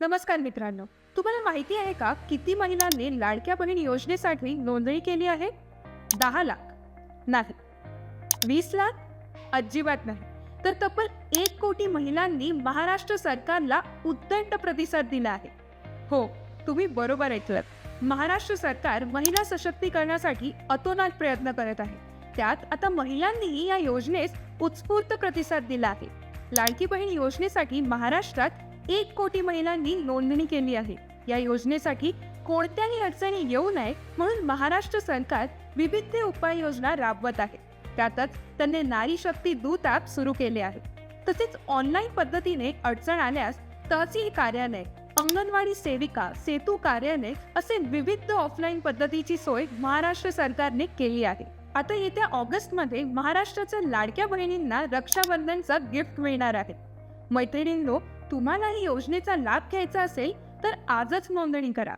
नमस्कार मित्रांनो तुम्हाला माहिती आहे का किती महिलांनी लाडक्या बहीण योजनेसाठी नोंदणी केली आहे? दहा लाख. नाही. वीस लाख? अजिबात नाही. तर तब्बल एक कोटी महिलांनी महाराष्ट्र सरकारला उद्दंड प्रतिसाद दिला आहे. हो तुम्ही बरोबर ऐकलं महाराष्ट्र सरकार महिला सशक्तीकरणासाठी अतोनात प्रयत्न करत आहे. त्यात आता महिलांनीही या योजनेस उत्स्फूर्त प्रतिसाद दिला आहे. लाडकी बहीण योजनेसाठी महाराष्ट्रात एक कोटी महिलांनी नोंदणी केली आहे. या योजनेसाठी कोणत्याही अडचणी येऊ नये म्हणून महाराष्ट्र सरकार विविध उपाययोजना राबवत आहे. त्यातच त्यांनी नारी शक्ती दूत ॲप सुरू केले आहे. तसेच ऑनलाईन पद्धतीने अडचण आल्यास तहसील कार्यालय अंगणवाडी सेविका सेतू कार्यालय असे विविध ऑफलाईन पद्धतीची सोय महाराष्ट्र सरकारने केली आहे. आता येत्या ऑगस्टमध्ये महाराष्ट्राच्या लाडक्या बहिणींना रक्षाबंधनचं गिफ्ट मिळणार आहे. मैत्रिणींनो तुम्हालाही योजनेचा लाभ घ्यायचा असेल तर आजच नोंदणी करा.